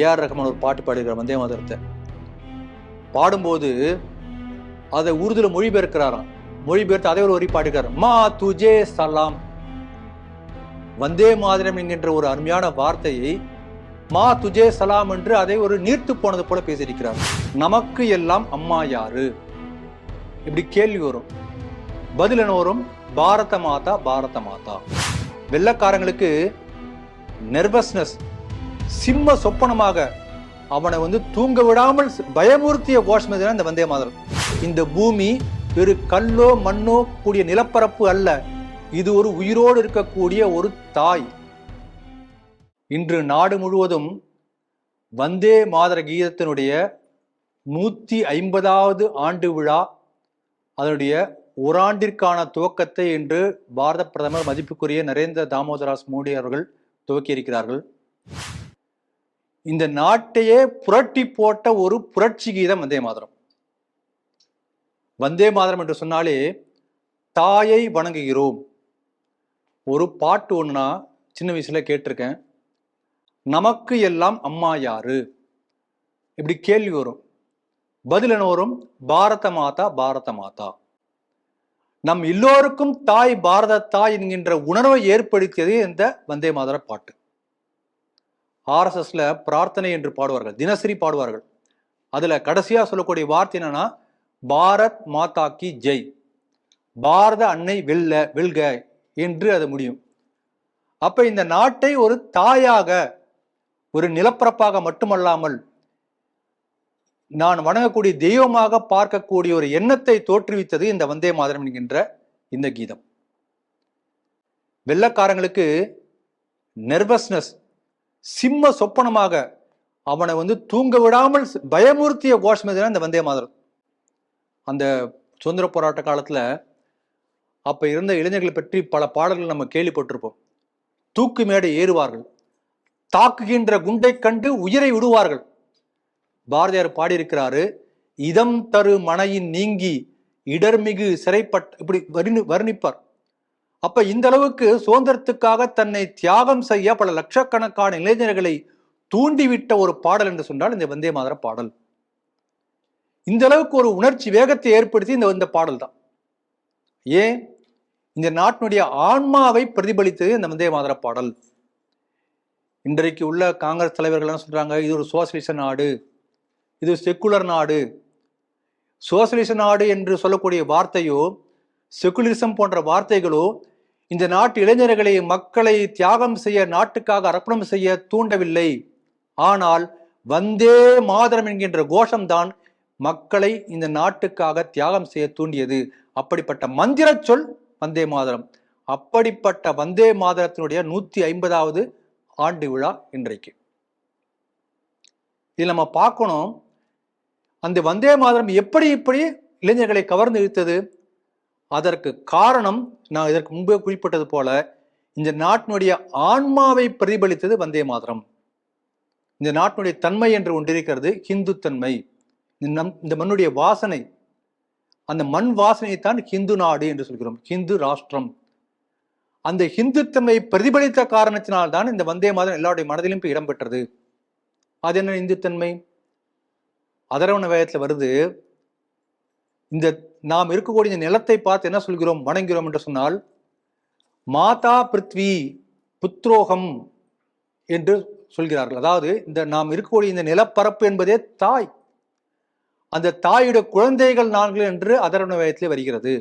AR Rahman ஒரு பாட்டு பாடியிருக்கிற வந்தே மாதரத்தை. பாடும்போது அதை உருதுல மொழிபெயர்க்கிறாராம். மொழிபெயர்த்து அதே ஒரு வரி பாடிக்கிறார் மா துஜே சலாம். வந்தே மாதிரம் என்கின்ற ஒரு அருமையான வார்த்தையை மா துஜே சலாம் என்று அதை ஒரு நீர்த்து போனது போல பேசியிருக்கிறார். நமக்கு எல்லாம் அம்மா யாரு? இப்படி கேள்வி வரும். பதில் என்ன வரும்? பாரத மாதா பாரத மாதா. வெள்ளக்காரங்களுக்கு நெர்வஸ்னஸ் சிம்ம சொப்பனமாக அவனை வந்து தூங்க விடாமல் பயமுறுத்திய கோஷம் எதுனா இந்த வந்தே மாதரம் இந்த பூமி வெறு கல்லோ மண்ணோ கூடிய நிலப்பரப்பு அல்ல. இது ஒரு உயிரோடு இருக்கக்கூடிய ஒரு தாய். இன்று நாடு முழுவதும் வந்தே மாதர கீதத்தினுடைய நூற்றி ஐம்பதாவது ஆண்டு விழா அதனுடைய ஓராண்டிற்கான துவக்கத்தை இன்று பாரத பிரதமர் மதிப்புக்குரிய நரேந்திர தாமோதராஸ் மோடி அவர்கள் துவக்கியிருக்கிறார்கள். இந்த நாட்டையே புரட்டி போட்ட ஒரு புரட்சி கீதம் வந்தே மாதரம். வந்தே மாதரம் என்று சொன்னாலே தாயை வணங்குகிறோம். ஒரு பாட்டு ஒன்றுனா சின்ன வயசில் கேட்டிருக்கேன். நமக்கு எல்லாம் அம்மா யாரு? இப்படி கேள்வி வரும். பதில் என்ன வரும்? பாரத மாதா பாரத மாதா. நம் எல்லோருக்கும் தாய் பாரத தாய் என்கின்ற உணர்வை ஏற்படுத்தியது இந்த வந்தே மாதர பாட்டு. ஆர்எஸ்எஸ்ல பிரார்த்தனை என்று பாடுவார்கள் தினசரி பாடுவார்கள். அதுல கடைசியா சொல்லக்கூடிய வார்த்தை என்னன்னா பாரத் மாதா கி ஜெய். பாரத அன்னை வெல்ல வெல்க என்று அது முடியும். அப்ப இந்த நாட்டை ஒரு தாயாக ஒரு நிலப்பரப்பாக மட்டுமல்லாமல் நான் வணங்கக்கூடிய தெய்வமாக பார்க்கக்கூடிய ஒரு எண்ணத்தை தோற்றுவித்தது இந்த வந்தே மாதரம் என்கின்ற இந்த கீதம். வெள்ளக்காரங்களுக்கு நெர்வஸ்னஸ் சிம்ம சொப்பனமாக அவனை வந்து தூங்க விடாமல் பயமுறுத்திய கோஷம் எதுனா இந்த வந்தே மாதரம் அந்த சுதந்திர போராட்ட காலத்தில் அப்போ இருந்த இளைஞர்களை பற்றி பல பாடல்கள் நம்ம கேள்விப்பட்டிருப்போம். தூக்கு மேடை ஏறுவார்கள். தாக்குகின்ற குண்டை கண்டு உயிரை விடுவார்கள். பாரதியார் பாடியிருக்கிறாரு இதம் தரு மனையின் நீங்கி இடர்மிகு சிறைப்பட் இப்படி வர்ணி வர்ணிப்பார். அப்ப இந்த அளவுக்கு சுதந்திரத்துக்காக தன்னை தியாகம் செய்ய பல லட்சக்கணக்கான இளைஞர்களை தூண்டிவிட்ட ஒரு பாடல் என்று சொன்னால் இந்த வந்தே மாதர பாடல். இந்த அளவுக்கு ஒரு உணர்ச்சி வேகத்தை ஏற்படுத்தி இந்த இந்த பாடல் தான். ஏன்? இந்த நாட்டினுடைய ஆன்மாவை பிரதிபலித்தது இந்த வந்தே மாதர பாடல். இன்றைக்கு உள்ள காங்கிரஸ் தலைவர்கள்லாம் சொல்றாங்க இது ஒரு சோசியலிச நாடு இது செக்குலர் நாடு. சோசியலிச நாடு என்று சொல்லக்கூடிய வார்த்தையோ செக்குலரிசம் போன்ற வார்த்தைகளோ இந்த நாட்டு இளைஞர்களை மக்களை தியாகம் செய்ய நாட்டுக்காக அர்ப்பணம் செய்ய தூண்டவில்லை. ஆனால் வந்தே மாதரம் என்கின்ற கோஷம்தான் மக்களை இந்த நாட்டுக்காக தியாகம் செய்ய தூண்டியது. அப்படிப்பட்ட மந்திர சொல் வந்தே மாதரம். அப்படிப்பட்ட வந்தே மாதரத்தினுடைய நூத்தி ஐம்பதாவது ஆண்டு விழா இன்றைக்கு. இதில் நம்ம பார்க்கணும் அந்த வந்தே மாதரம் எப்படி இப்படி இளைஞர்களை கவர்ந்து இழுத்தது? அதற்கு காரணம் நான் இதற்கு முன்பே குறிப்பிட்டது போல இந்த நாட்டினுடைய ஆன்மாவை பிரதிபலித்தது வந்தே மாதரம். இந்த நாட்டினுடைய தன்மை என்று ஒன்றிருக்கிறது ஹிந்து தன்மை. இந்த நம் இந்த மண்ணுடைய வாசனை. அந்த மண் வாசனையைத்தான் ஹிந்து நாடு என்று சொல்கிறோம். ஹிந்து ராஷ்டிரம். அந்த ஹிந்துத்தன்மை பிரதிபலித்த காரணத்தினால்தான் இந்த வந்தே மாதம் எல்லாருடைய மனதிலும் இப்போ இடம்பெற்றது அது என்ன இந்துத்தன்மை அதரவண வேதத்தில் வருது இந்த நாம் இருக்கக்கூடிய இந்த நிலத்தை பார்த்து என்ன சொல்கிறோம்? வணங்குகிறோம் என்று சொன்னால் மாதா பிருத்வி புத்ரோகம் என்று சொல்கிறார்கள். அதாவது இந்த நாம் இருக்கக்கூடிய இந்த நிலப்பரப்பு என்பதே தாய். அந்த தாயுடைய குழந்தைகள் நான்கள் என்று அதரண வேதத்திலே வருகிறது.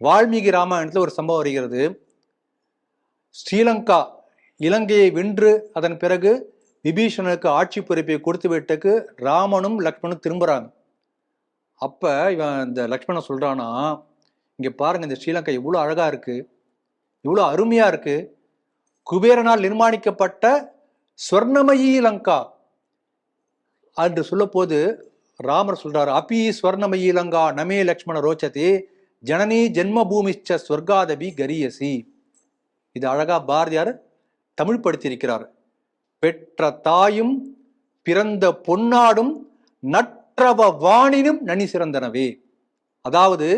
வால்மீகி ராமாயணத்தில் ஒரு சம்பவம் வருகிறது. ஸ்ரீலங்கா இலங்கையை வென்று அதன் பிறகு விபீஷணனுக்கு ஆட்சி பொறுப்பை கொடுத்து விட்டுக்கு ராமனும் லக்ஷ்மணும் திரும்புகிறாங்க அப்போ இவன் இந்த லக்ஷ்மணன் சொல்கிறானா இங்கே பாருங்கள் இந்த ஸ்ரீலங்கா இவ்வளோ அழகாக இருக்குது இவ்வளோ அருமையாக இருக்குது குபேரனால் நிர்மாணிக்கப்பட்ட ஸ்வர்ணமயி லங்கா. என்று சொல்லப்போது ராமர் சொல்கிறார் அபி ஸ்வர்ணமயி லங்கா நமே லக்ஷ்மண ரோச்சதே ஜனனி ஜென்மபூமிச்ச ஸ்வர்காதபி கரியசி. இது அழகா பாரதியார் தமிழ் படுத்தியிருக்கிறார் பெற்ற தாயும் பிறந்த பொன்னாடும் நற்றவ வாணினும் நனி சிறந்தனவே. அதாவது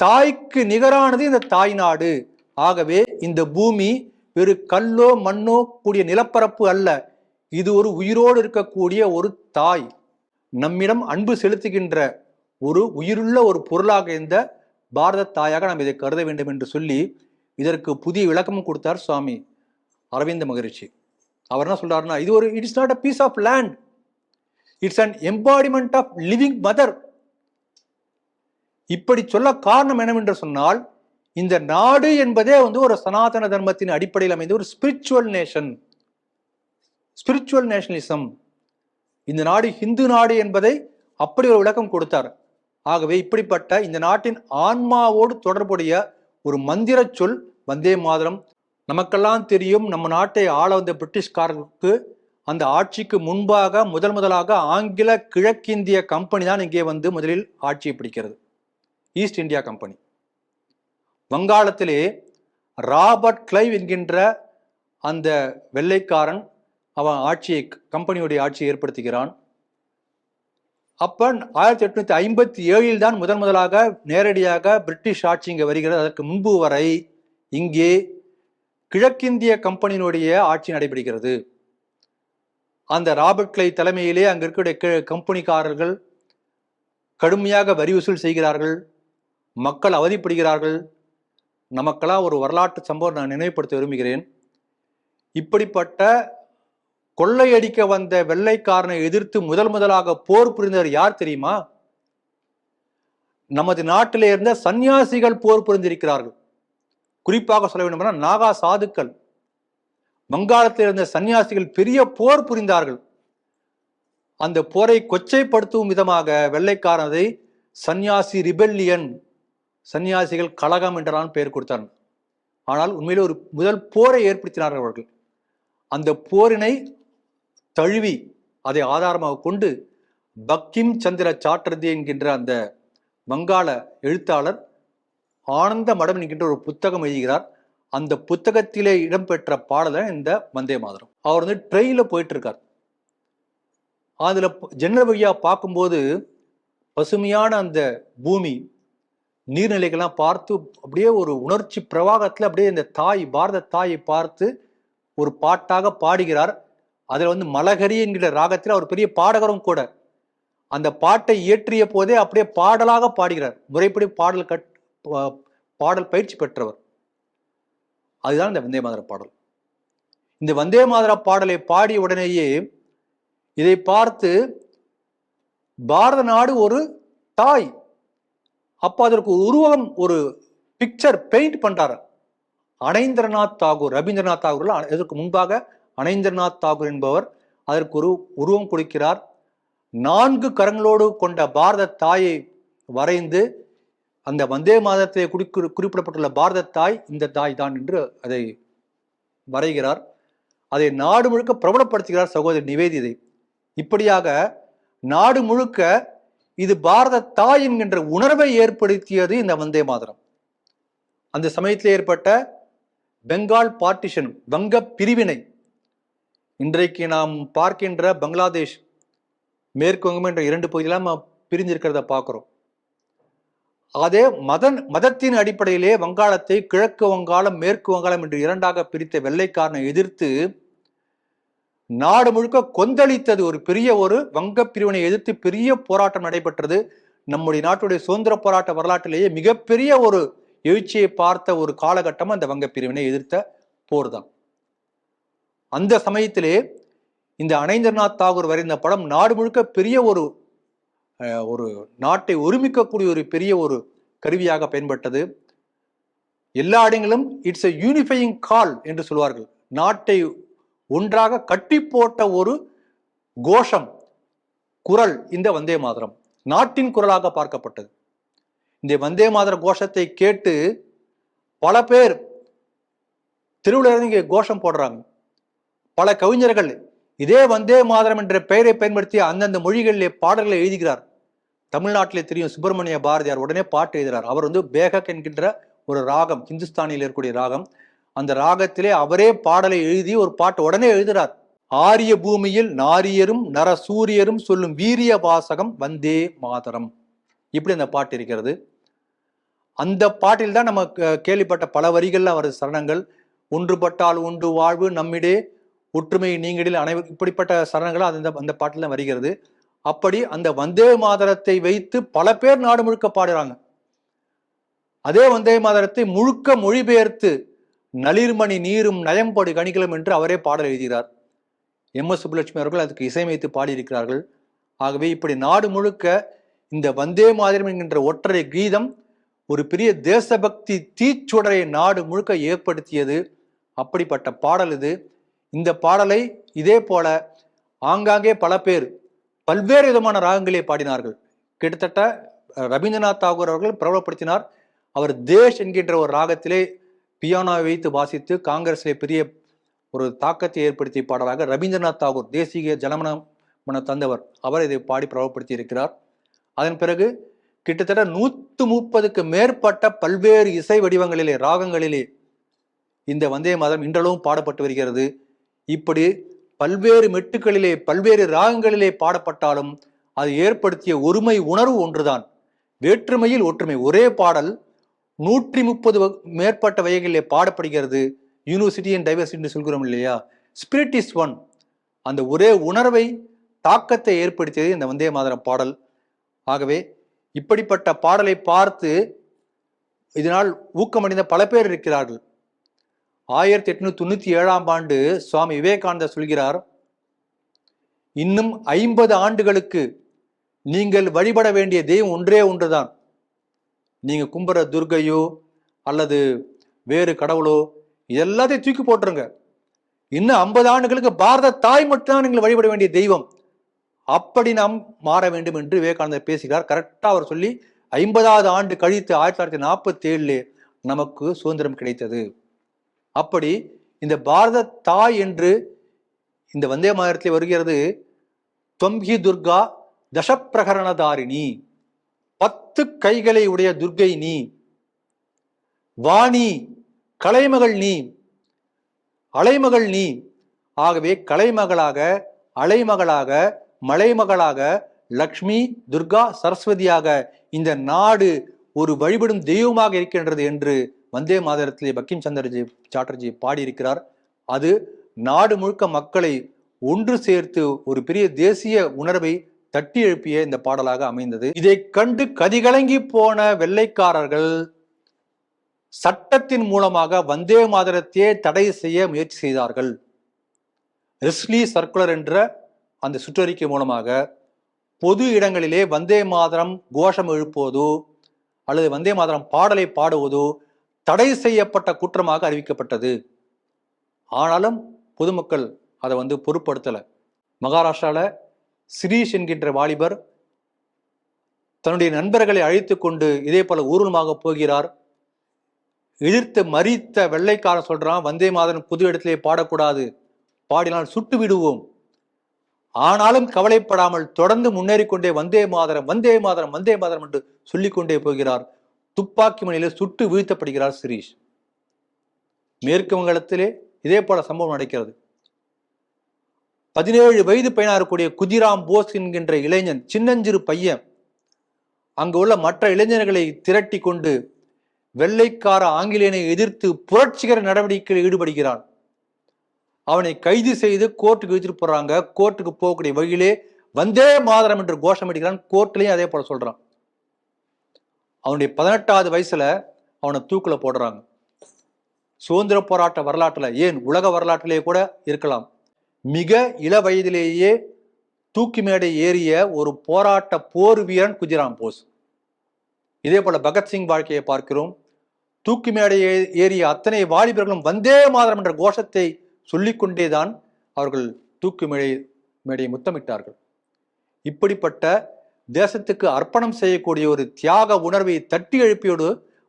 தாய்க்கு நிகரானது இந்த தாய் நாடு. ஆகவே இந்த பூமி வெறு கல்லோ மண்ணோ கூடிய நிலப்பரப்பு அல்ல. இது ஒரு உயிரோடு இருக்கக்கூடிய ஒரு தாய். நம்மிடம் அன்பு செலுத்துகின்ற ஒரு உயிருள்ள ஒரு பொருளாக இந்த பாரத தாயாக நாம் இதை கருத வேண்டும் என்று சொல்லி இதற்கு புதிய விளக்கமும் கொடுத்தார் சுவாமி. அரவிந்த மகிழ்ச்சி அவர் என்ன சொல்றாருன்னா இது ஒரு it's not a piece of land it's an embodiment of living mother இப்படி சொல்ல காரணம் என்னவென்று சொன்னால் இந்த நாடு என்பதே வந்து ஒரு சனாதன தர்மத்தின் அடிப்படையில் அமைந்த ஒரு ஸ்பிரிச்சுவல் நேஷன் ஸ்பிரிச்சுவல் நேஷனலிசம் இந்த நாடு ஹிந்து நாடு என்பதை அப்படி ஒரு விளக்கம் கொடுத்தார். ஆகவே இப்படிப்பட்ட இந்த நாட்டின் ஆன்மாவோடு தொடர்புடைய ஒரு மந்திர சொல் வந்தே மாதரம் நமக்கெல்லாம் தெரியும் நம்ம நாட்டை ஆள வந்த பிரிட்டிஷ்காரர்களுக்கு அந்த ஆட்சிக்கு முன்பாக முதல் முதலாக ஆங்கில கிழக்கிந்திய கம்பெனி தான் இங்கே வந்து முதலில் ஆட்சியை பிடிக்கிறது. ஈஸ்ட் இந்தியா கம்பெனி வங்காளத்திலே ராபர்ட் கிளைவ் என்கின்ற அந்த வெள்ளைக்காரன் அவன் ஆட்சியை கம்பெனியுடைய ஆட்சியை ஏற்படுத்துகிறான். அப்போ ஆயிரத்தி எட்நூத்தி ஐம்பத்தி ஏழில் தான் முதன் முதலாக நேரடியாக பிரிட்டிஷ் ஆட்சி இங்கே வருகிறது. அதற்கு முன்பு வரை இங்கே கிழக்கிந்திய கம்பெனியினுடைய ஆட்சி நடைபெறுகிறது. அந்த ராபர்ட் கிளை தலைமையிலே அங்கே இருக்கக்கூடிய கம்பெனிக்காரர்கள் கடுமையாக வரி வசூல் செய்கிறார்கள். மக்கள் அவதிப்படுகிறார்கள். நமக்கெல்லாம் ஒரு வரலாற்று சம்பவம் நான் நினைவுபடுத்த விரும்புகிறேன். இப்படிப்பட்ட கொள்ளையடிக்க வந்த வெள்ளைக்காரனை எதிர்த்து முதல் முதலாக போர் புரிந்தவர் யார் தெரியுமா? நமது நாட்டிலே இருந்த சன்னியாசிகள் போர் புரிந்திருக்கிறார்கள். குறிப்பாக சொல்ல வேண்டும் நாகா சாதுக்கள். வங்காளத்தில் இருந்த சன்னியாசிகள் பெரிய போர் புரிந்தார்கள். அந்த போரை கொச்சைப்படுத்தும் விதமாக வெள்ளைக்காரனதை சன்னியாசி ரிபெல்லியன் சன்னியாசிகள் கழகம் என்றான் பெயர் கொடுத்தார் ஆனால் உண்மையிலே ஒரு முதல் போரை ஏற்படுத்தினார்கள் அவர்கள். அந்த போரினை தழுவி அதை ஆதாரமாக கொண்டு பக்கிம் சந்திர சாட்டர்ஜி என்கின்ற அந்த வங்காள எழுத்தாளர் ஆனந்த மடம் என்கின்ற ஒரு புத்தகம் எழுதுகிறார். அந்த புத்தகத்திலே இடம்பெற்ற பாடலை இந்த வந்தே மாதரம். அவர் வந்து ட்ரெயினில் போயிட்டு இருக்கார் அதில் ஜன்னல் வழியாக பார்க்கும்போது பசுமையான அந்த பூமி நீர்நிலைகள்லாம் பார்த்து அப்படியே ஒரு உணர்ச்சி பிரவாகத்தில் அப்படியே இந்த தாய் பாரத தாயை பார்த்து ஒரு பாட்டாக பாடுகிறார். அதில் வந்து மலகரி என்கிற ராகத்தில் அவர் பெரிய பாடகரும் கூட. அந்த பாட்டை இயற்றிய போதே அப்படியே பாடலாக பாடுகிறார். முறைப்படி பாடல் கட் பாடல் பயிற்சி பெற்றவர். அதுதான் இந்த வந்தே மாதர பாடல். இந்த வந்தே மாதர பாடலை பாடிய உடனேயே இதை பார்த்து பாரத நாடு ஒரு தாய். அப்போ அதற்கு ஒரு உருவகம் ஒரு பிக்சர் பெயிண்ட் பண்றாரு. அனைந்திரநாத் தாகூர் ரவீந்திரநாத் தாகூர் இதற்கு முன்பாக அனைந்திரநாத் தாகூர் என்பவர் அதற்கு ஒரு உருவம் கொடுக்கிறார். நான்கு கரங்களோடு கொண்ட பாரத தாயை வரைந்து அந்த வந்தே மாதத்தை குறிக்கு குறிப்பிடப்பட்டுள்ள பாரத தாய் இந்த தாய் தான் என்று அதை வரைகிறார். அதை நாடு முழுக்க பிரபலப்படுத்துகிறார் சகோதரி நிவேதிதை இப்படியாக நாடு முழுக்க இது பாரத தாய் என்கின்ற உணர்வை ஏற்படுத்தியது இந்த வந்தே மாதரம். அந்த சமயத்தில் ஏற்பட்ட பெங்கால் பார்ட்டிஷன் வங்க பிரிவினை. இன்றைக்கு நாம் பார்க்கின்ற பங்களாதேஷ் மேற்கு வங்கம் என்ற இரண்டு பகுதியெல்லாம் பிரிஞ்சிருக்கிறத பார்க்குறோம். அதே மத மதத்தின் அடிப்படையிலே வங்காளத்தை கிழக்கு வங்காளம் மேற்கு வங்காளம் என்று இரண்டாக பிரித்த வெள்ளைக்காரனை எதிர்த்து நாடு முழுக்க கொந்தளித்தது. ஒரு பெரிய ஒரு வங்க பிரிவினை எதிர்த்து பெரிய போராட்டம் நடைபெற்றது. நம்முடைய நாட்டுடைய சுதந்திர போராட்ட வரலாற்றிலேயே மிகப்பெரிய ஒரு எழுச்சியை பார்த்த ஒரு காலகட்டம் அந்த வங்க பிரிவினை எதிர்த்த போர் தான் அந்த சமயத்திலே இந்த அனைந்தர்நாத் தாகூர் வரைந்த படம் நாடு முழுக்க பெரிய ஒரு ஒரு நாட்டை ஒருமிக்கக்கூடிய ஒரு பெரிய ஒரு கருவியாக பயன்பட்டது. எல்லா இடங்களும் இட்ஸ் எ யூனிஃபையிங் கால் என்று சொல்வார்கள். நாட்டை ஒன்றாக கட்டி போட்ட ஒரு கோஷம் குரல் இந்த வந்தே மாதரம். நாட்டின் குரலாக பார்க்கப்பட்டது. இந்த வந்தே மாதர கோஷத்தை கேட்டு பல பேர் திருவிழா இங்கே கோஷம் போடுறாங்க. பல கவிஞர்கள் இதே வந்தே மாதரம் என்ற பெயரை பயன்படுத்தி அந்தந்த மொழிகளிலே பாடல்களை எழுதுகிறார். தமிழ்நாட்டிலே தெரியும் சுப்பிரமணிய பாரதியார் உடனே பாட்டு எழுதுகிறார் அவர் வந்து பேகக் என்கின்ற ஒரு ராகம் ஹிந்துஸ்தானியில் இருக்கக்கூடிய ராகம். அந்த ராகத்திலே அவரே பாடலை எழுதி ஒரு பாட்டு உடனே எழுதுகிறார் ஆரிய பூமியில் நாரியரும் நரசூரியரும் சொல்லும் வீரிய வாசகம் வந்தே மாதரம். இப்படி அந்த பாட்டு இருக்கிறது. அந்த பாட்டில் தான் நம்ம கேள்விப்பட்ட பல வரிகள்ல அவர் சரணங்கள். ஒன்றுபட்டால் ஒன்று வாழ்வு நம்மிடே ஒற்றுமை நீங்களில் அனைவரும் இப்படிப்பட்ட சரணங்கள் அந்த அந்த பாட்டில் தான் வருகிறது. அப்படி அந்த வந்தே மாதரத்தை வைத்து பல பேர் நாடு முழுக்க பாடுறாங்க. அதே வந்தே மாதரத்தை முழுக்க மொழிபெயர்த்து நளிர்மணி நீரும் நயம்படு கணிகளும் என்று அவரே பாடல் எழுதுகிறார். எம் எஸ் சுப்புலட்சுமி அவர்கள் அதுக்கு இசையமைத்து பாடியிருக்கிறார்கள். ஆகவே இப்படி நாடு முழுக்க இந்த வந்தே மாதிரம் என்கின்ற ஒற்றை கீதம் ஒரு பெரிய தேசபக்தி தீச்சுடரை நாடு முழுக்க ஏற்படுத்தியது. அப்படிப்பட்ட பாடல் இது. இந்த பாடலை இதே போல ஆங்காங்கே பல பேர் பல்வேறு விதமான ராகங்களே பாடினார்கள். கிட்டத்தட்ட ரவீந்திரநாத் தாகூர் அவர்கள் பிரபலப்படுத்தினார். அவர் தேஷ் என்கின்ற ஒரு ராகத்திலே பியானோவை வைத்து வாசித்து காங்கிரஸிலே பெரிய ஒரு தாக்கத்தை ஏற்படுத்திய பாடலாக ரவீந்திரநாத் தாகூர் தேசிய ஜனமன தந்தவர் அவர் இதை பாடி பிரபலப்படுத்தி இருக்கிறார். அதன் பிறகு கிட்டத்தட்ட நூற்று முப்பதுக்கு மேற்பட்ட பல்வேறு இசை வடிவங்களிலே ராகங்களிலே இந்த வந்தே மாதம் இன்றளவும் பாடப்பட்டு வருகிறது. இப்படி பல்வேறு மெட்டுக்களிலே பல்வேறு ராகங்களிலே பாடப்பட்டாலும் அது ஏற்படுத்திய ஒருமை உணர்வு ஒன்றுதான். வேற்றுமையில் ஒற்றுமை. ஒரே பாடல் நூற்றி முப்பது மேற்பட்ட வகைகளிலே பாடப்படுகிறது. யூனிவர்சிட்டி அண்ட் டைவர்சிட்டி சொல்கிறோம் இல்லையா? ஸ்பிரிட் இஸ் ஒன் அந்த ஒரே உணர்வை தாக்கத்தை ஏற்படுத்தியது இந்த வந்தே மாதரம் பாடல். ஆகவே இப்படிப்பட்ட பாடலை பார்த்து இதனால் ஊக்கமடைந்த பல பேர் இருக்கிறார்கள். ஆயிரத்தி எட்நூத்தி தொண்ணூத்தி ஏழாம் ஆண்டு சுவாமி விவேகானந்தர் சொல்கிறார் இன்னும் ஐம்பது ஆண்டுகளுக்கு நீங்கள் வழிபட வேண்டிய தெய்வம் ஒன்றே ஒன்றுதான். நீங்க கும்புற துர்கையோ அல்லது வேறு கடவுளோ எல்லாத்தையும் தூக்கி போட்டுருங்க. இன்னும் ஐம்பது ஆண்டுகளுக்கு பாரத தாய் மட்டும்தான் நீங்கள் வழிபட வேண்டிய தெய்வம். அப்படி நாம் மாற வேண்டும் என்று விவேகானந்தர் பேசுகிறார். கரெக்டாக அவர் சொல்லி ஐம்பதாவது ஆண்டு கழித்து ஆயிரத்தி தொள்ளாயிரத்தி நாற்பத்தி ஏழுல நமக்கு சுதந்திரம் கிடைத்தது. அப்படி இந்த பாரத தாய் என்று இந்த வந்தே மாதத்தில் வருகிறது தொம்பி துர்கா தசப்பிரகரணதாரிணி பத்து கைகளை உடைய துர்கை நீ. வாணி கலைமகள் நீ. அலைமகள் நீ. ஆகவே கலைமகளாக அலைமகளாக மலைமகளாக லக்ஷ்மி துர்கா சரஸ்வதியாக இந்த நாடு ஒரு வழிபடும் தெய்வமாக இருக்கின்றது என்று வந்தே மாதரத்திலே பக்கிம் சந்திரஜி சாட்டர்ஜி பாடியிருக்கிறார். அது நாடு முழுக்க மக்களை ஒன்று சேர்த்து ஒரு பெரிய தேசிய உணர்வை தட்டி எழுப்பிய இந்த பாடலாக அமைந்தது. இதை கண்டு கதிகலங்கி போன வெள்ளைக்காரர்கள் சட்டத்தின் மூலமாக வந்தே மாதரத்தையே தடை செய்ய முயற்சி செய்தார்கள். ரிஸ்லி சர்க்குலர் என்ற அந்த சுற்றறிக்கை மூலமாக பொது இடங்களிலே வந்தே மாதரம் கோஷம் எழுப்புவதோ அல்லது வந்தே மாதரம் பாடலை பாடுவதோ தடை செய்யப்பட்ட குற்றமாக அறிவிக்கப்பட்டது. ஆனாலும் பொதுமக்கள் அதை வந்து பொருட்படுத்தலை. மகாராஷ்டிராவில் சிரீஷ் என்கின்ற வாலிபர் தன்னுடைய நண்பர்களை அழைத்து கொண்டு இதே போல ஊர்வலமாக போகிறார். எதிர்த்து மறித்த வெள்ளைக்காரன் சொல்றான் வந்தே மாதன் புது இடத்திலே பாடக்கூடாது. பாடினால் சுட்டு விடுவோம். ஆனாலும் கவலைப்படாமல் தொடர்ந்து முன்னேறிக்கொண்டே வந்தே மாதரம் வந்தே மாதரம் வந்தே மாதரம் என்று சொல்லிக்கொண்டே போகிறார். துப்பாக்கி மணியிலே சுட்டு வீழ்த்தப்படுகிறார் சிரீஷ். மேற்கு வங்கத்திலே இதே போல சம்பவம் நடக்கிறது. பதினேழு வயது பையனாக இருக்கக்கூடிய குதிராம் போஸ் என்கின்ற இளைஞன் சின்னஞ்சிறு பையன் அங்கு உள்ள மற்ற இளைஞர்களை திரட்டி கொண்டு வெள்ளைக்கார ஆங்கிலேயனை எதிர்த்து புரட்சிகர நடவடிக்கையில் ஈடுபடுகிறான். அவனை கைது செய்து கோர்ட்டுக்கு இழுத்துட்டு போறாங்க. கோர்ட்டுக்கு போகக்கூடிய வழியிலே வந்தே மாதரம் என்று கோஷம் அடிக்கிறான் கோர்ட்லயும் அதே போல சொல்றான். அவனுடைய பதினெட்டாவது வயசுல அவனை தூக்கில் போடுறாங்க. சுதந்திர போராட்ட வரலாற்றில் ஏன் உலக வரலாற்றிலேயே கூட இருக்கலாம். மிக இள வயதிலேயே தூக்கி மேடை ஏறிய ஒரு போராட்ட போர் வீரன் குஜிராம் போஸ். இதே போல பகத்சிங் வாழ்க்கையை பார்க்கிறோம். தூக்கி மேடை ஏறிய அத்தனை வாலிபர்களும் வந்தே மாதரம் என்ற கோஷத்தை சொல்லிக்கொண்டே தான் அவர்கள் தூக்கு மேடை மேடையை முத்தமிட்டார்கள். இப்படிப்பட்ட தேசத்துக்கு அர்ப்பணம் செய்யக்கூடிய ஒரு தியாக உணர்வை தட்டி எழுப்பியோடு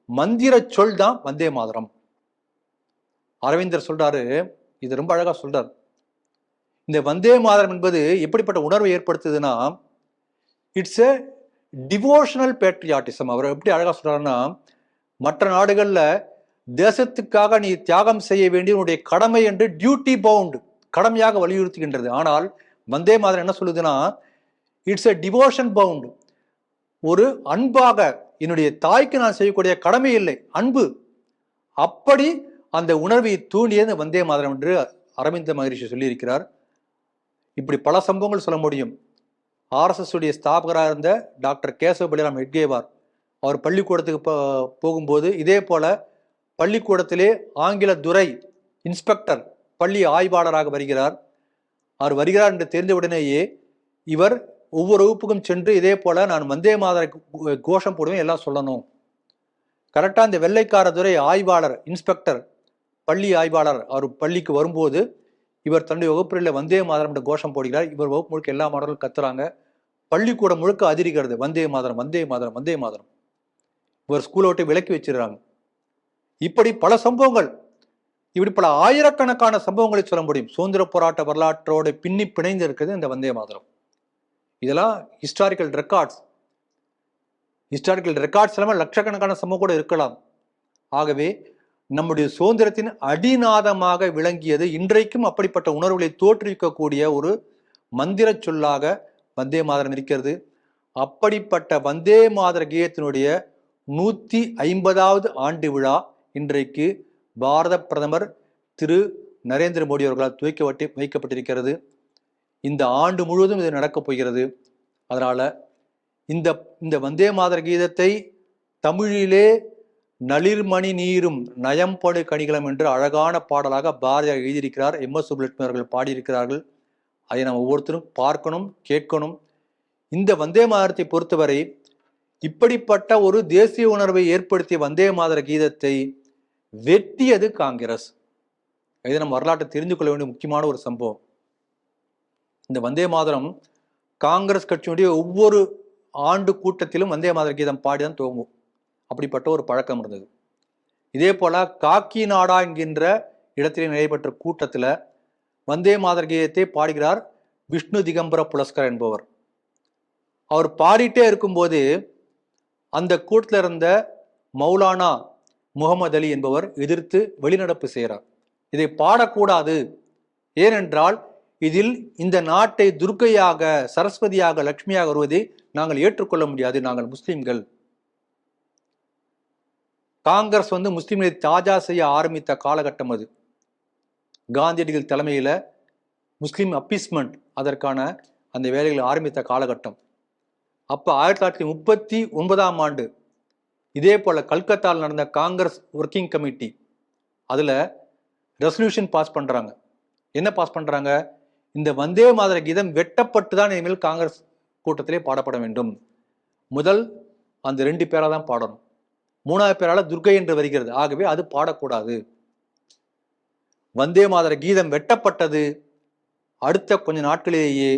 மந்திர சொல் தான் வந்தே மாதரம். அரவிந்தர் சொல்றாரு இது ரொம்ப அழகா சொல்றார். இந்த வந்தே மாதரம் என்பது எப்படிப்பட்ட உணர்வை ஏற்படுத்துதுன்னா இட்ஸ் எ டிவோஷனல் பேட்ரியாட்டிசம் அவர் எப்படி அழகா சொல்றாருன்னா மற்ற நாடுகளில் தேசத்துக்காக நீ தியாகம் செய்ய வேண்டிய உன்னுடைய கடமை என்று டியூட்டி பவுண்ட் கடமையாக வலியுறுத்துகின்றது. ஆனால் வந்தே மாதரம் என்ன சொல்லுதுன்னா இட்ஸ் எ டிவோஷன் பவுண்ட் ஒரு அன்பாக என்னுடைய தாய்க்கு நான் செய்யக்கூடிய கடமை இல்லை. அன்பு. அப்படி அந்த உணர்வை தூண்டியது வந்தே மாதரம் என்று அரவிந்த மகரிஷி சொல்லியிருக்கிறார். இப்படி பல சம்பவங்கள் சொல்ல முடியும். ஆர்எஸ்எஸ் உடைய ஸ்தாபகராக இருந்த டாக்டர் கேசவ பலிராம் ஹெட்கேவார் அவர் பள்ளிக்கூடத்துக்கு போ- போகும்போது இதே போல பள்ளிக்கூடத்திலே ஆங்கில துறை இன்ஸ்பெக்டர் பள்ளி ஆய்வாளராக வருகிறார். அவர் வருகிறார் என்று தெரிந்தவுடனேயே இவர் ஒவ்வொரு வகுப்புக்கும் சென்று இதே போல் நான் வந்தே மாதர கோஷம் போடுவேன் எல்லாம் சொல்லணும். கரெக்டாக இந்த வெள்ளைக்காரதுறை ஆய்வாளர் இன்ஸ்பெக்டர் பள்ளி ஆய்வாளர் அவர் பள்ளிக்கு வரும்போது இவர் தன்னுடைய வகுப்பறையில் வந்தே மாதரம் என்ற கோஷம் போடுகிறார். இவர் வகுப்பு முழுக்க எல்லா மாணவர்களும் கத்துறாங்க. பள்ளிக்கூடம் முழுக்க அதிரிக்கிறது வந்தே மாதரம் வந்தே மாதரம் வந்தே மாதரம். இவர் ஸ்கூலை விட்டு விலக்கி வச்சிடுறாங்க இப்படி பல சம்பவங்கள் இப்படி பல ஆயிரக்கணக்கான சம்பவங்களை சொல்ல முடியும். சுதந்திர போராட்ட வரலாற்றோடு பின்னி பிணைந்து இருக்குது இந்த வந்தே மாதரம். இதெல்லாம் ஹிஸ்டாரிக்கல் ரெக்கார்ட்ஸ் ஹிஸ்டாரிக்கல் ரெக்கார்ட்ஸ் எல்லாமே லட்சக்கணக்கான சம்பவம் கூட இருக்கலாம். ஆகவே நம்முடைய சுதந்திரத்தின் அடிநாதமாக விளங்கியது இன்றைக்கும் அப்படிப்பட்ட உணர்வுகளை தோற்றுவிக்கக்கூடிய ஒரு மந்திர சொல்லாக வந்தே மாதரம் இருக்கிறது. அப்படிப்பட்ட வந்தே மாதர கீதத்தினுடைய நூற்றி ஐம்பதாவது ஆண்டு விழா இன்றைக்கு பாரத பிரதமர் திரு நரேந்திர மோடி அவர்களால் துவக்க வைக்கப்பட்டிருக்கிறது. இந்த ஆண்டு முழுவதும் இது நடக்கப் போகிறது. அதனால் இந்த இந்த வந்தே மாதர கீதத்தை தமிழிலே நளிர்மணி நீரும் நயம்படு கணிகளம் என்று அழகான பாடலாக பாரதியார் எழுதியிருக்கிறார். எம் எஸ் சுப்புலட்சுமி அவர்கள் பாடியிருக்கிறார்கள். அதை நாம் ஒவ்வொருத்தரும் பார்க்கணும் கேட்கணும். இந்த வந்தே மாதரத்தை பொறுத்தவரை இப்படிப்பட்ட ஒரு தேசிய உணர்வை ஏற்படுத்திய வந்தே மாதர கீதத்தை வெட்டியது காங்கிரஸ். இதை நம்ம வரலாற்றை தெரிந்து கொள்ள வேண்டிய முக்கியமான ஒரு சம்பவம். இந்த வந்தே மாதரம் காங்கிரஸ் கட்சியினுடைய ஒவ்வொரு ஆண்டு கூட்டத்திலும் வந்தே மாதர கீதம் பாடி தான் துவங்கும் அப்படிப்பட்ட ஒரு பழக்கம் இருந்தது. இதே போல காக்கி நாடா என்கின்ற இடத்திலே நடைபெற்ற கூட்டத்தில் வந்தே மாதர கீதத்தை பாடுகிறார் விஷ்ணு திகம்பர புலஸ்கர் என்பவர். அவர் பாடிட்டே இருக்கும்போது அந்த கூட்டத்தில் இருந்த மௌலானா முகமது அலி என்பவர் எதிர்த்து வெளிநடப்பு செய்கிறார் இதை பாடக்கூடாது. ஏனென்றால் இதில் இந்த நாட்டை துர்க்கையாக சரஸ்வதியாக லட்சுமியாக வருவதை நாங்கள் ஏற்றுக்கொள்ள முடியாது நாங்கள் முஸ்லிம்கள். காங்கிரஸ் வந்து முஸ்லிம்களை தாஜா செய்ய ஆரம்பித்த காலகட்டம் அது. காந்தியடிகள் தலைமையில் முஸ்லீம் அப்பீஸ்மெண்ட் அதற்கான அந்த வேலைகளை ஆரம்பித்த காலகட்டம். அப்போ ஆயிரத்தி தொள்ளாயிரத்தி முப்பத்தி ஒன்பதாம் ஆண்டு இதே போல் கல்கத்தாவில் நடந்த காங்கிரஸ் ஒர்க்கிங் கமிட்டி அதில் ரெசல்யூஷன் பாஸ் பண்ணுறாங்க என்ன பாஸ் பண்ணுறாங்க இந்த வந்தே மாதர கீதம் வெட்டப்பட்டு தான் இனிமேல் காங்கிரஸ் கூட்டத்திலே பாடப்பட வேண்டும். முதல் அந்த ரெண்டு பேராக தான் பாடணும். மூணாவது பேரால் துர்கை என்று வருகிறது. ஆகவே அது பாடக்கூடாது. வந்தே மாதர கீதம் வெட்டப்பட்டது. அடுத்த கொஞ்ச நாட்களிலேயே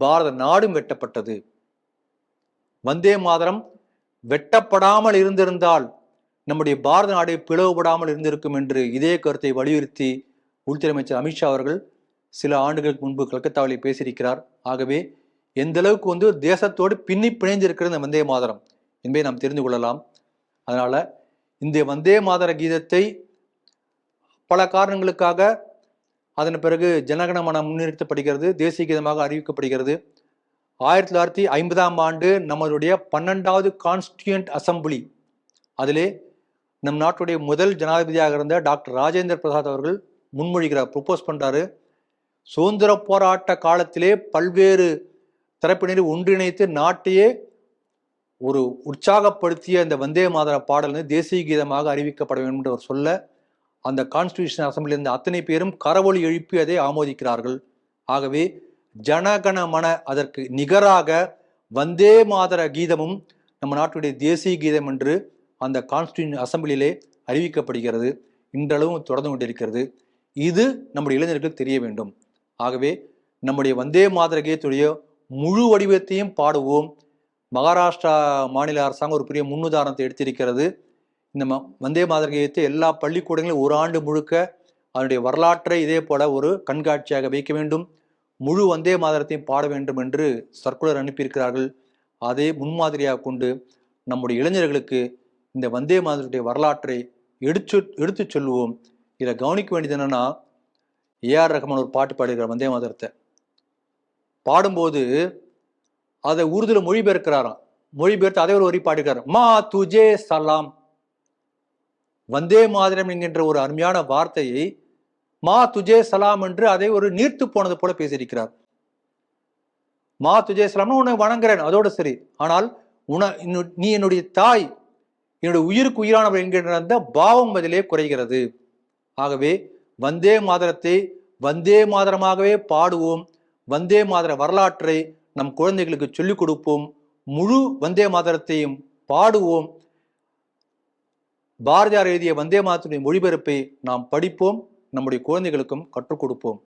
பாரத நாடும் வெட்டப்பட்டது. வந்தே மாதரம் வெட்டப்படாமல் இருந்திருந்தால் நம்முடைய பாரத நாடு பிளவுபடாமல் இருந்திருக்கும் என்று இதே கருத்தை வலியுறுத்தி உள்துறை அமைச்சர் அமித்ஷா அவர்கள் சில ஆண்டுகளுக்கு முன்பு கல்கத்தாவிலே பேசியிருக்கிறார். ஆகவே எந்த அளவுக்கு வந்து தேசத்தோடு பின்னி பிணைந்திருக்கிறது இந்த வந்தே மாதரம் என்பதை நாம் தெரிந்து கொள்ளலாம். அதனால் இந்த வந்தே மாதர கீதத்தை பல காரணங்களுக்காக அதன் பிறகு ஜனகணமன முன்னிறுத்தப்படுகிறது தேசிய கீதமாக அறிவிக்கப்படுகிறது. ஆயிரத்தி தொள்ளாயிரத்தி ஐம்பதாம் ஆண்டு நம்மளுடைய பன்னெண்டாவது கான்ஸ்டியூண்ட் அசம்பிளி. அதிலே நம் நாட்டுடைய முதல் ஜனாதிபதியாக இருந்த டாக்டர் ராஜேந்திர பிரசாத் அவர்கள் முன்மொழிகிறார் ப்ரொப்போஸ் பண்ணுறாரு சுதந்திர போராட்ட காலத்திலே பல்வேறு தரப்பினரை ஒன்றிணைத்து நாட்டையே ஒரு உற்சாகப்படுத்திய அந்த வந்தே மாதர பாடல் வந்து தேசிய கீதமாக அறிவிக்கப்பட வேண்டும் என்று அவர் சொல்ல அந்த கான்ஸ்டியூஷன் அசம்பிளி இருந்த அத்தனை பேரும் கரவொலி எழுப்பி அதை ஆமோதிக்கிறார்கள். ஆகவே ஜனகண மன அதற்கு நிகராக வந்தே மாதர கீதமும் நம்ம நாட்டுடைய தேசிய கீதம் என்று அந்த கான்ஸ்டியூஷன் அசம்பிளியிலே அறிவிக்கப்படுகிறது. இன்றளவும் தொடர்ந்து கொண்டிருக்கிறது. இது நம்முடைய இளைஞர்களுக்கு தெரிய வேண்டும். ஆகவே நம்முடைய வந்தே மாதர கீதத்துடைய முழு வடிவத்தையும் பாடுவோம். மகாராஷ்டிரா மாநில அரசாங்கம் ஒரு பெரிய முன்னுதாரணத்தை எடுத்திருக்கிறது. இந்த ம வந்தே மாதர கீதத்தை எல்லா பள்ளிக்கூடங்களிலும் ஒரு ஆண்டு முழுக்க அதனுடைய வரலாற்றை இதே போல ஒரு கண்காட்சியாக வைக்க வேண்டும். முழு வந்தே மாதரத்தையும் பாட வேண்டும் என்று சர்க்குலர் அனுப்பியிருக்கிறார்கள். அதை முன்மாதிரியாக கொண்டு நம்முடைய இளைஞர்களுக்கு இந்த வந்தே மாதருடைய வரலாற்றை எடுத்து எடுத்துச் சொல்லுவோம். இதை கவனிக்க வேண்டியது என்னென்னா ஏஆர் ரஹ்மான் ஒரு பாட்டு பாடியிருக்கார் வந்தே மாதரத்தை பாடும்போது அதை உருதுல மொழிபெயர்க்கிறாராம். மொழிபெயர்த்து அதே ஒரு வரி பாடியிருக்காரு மா துஜே சலாம் வந்தே மாதிரம் என்கின்ற ஒரு அருமையான வார்த்தையை மா துஜே சலாம் என்று அதை ஒரு நீர்த்து போனது போல பேசியிருக்கிறார். மா துஜே சலாம்னு உன்னை வணங்குறேன் அதோட சரி. ஆனால் உன இன்னு- நீ என்னுடைய தாய் என்னுடைய உயிருக்கு உயிரானவர் என்கின்ற அந்த பாவம் அதிலே குறைகிறது. ஆகவே வந்தே மாதரத்தை வந்தே மாதரமாகவே பாடுவோம். வந்தே மாதர வரலாற்றை நம் குழந்தைகளுக்கு சொல்லிக் கொடுப்போம். முழு வந்தே மாதரத்தையும் பாடுவோம். பாரதியார் எழுதிய வந்தே மாதத்துடைய மொழிபெயர்ப்பை நாம் படிப்போம். நம்முடைய குழந்தைகளுக்கும் கற்றுக் கொடுப்போம்.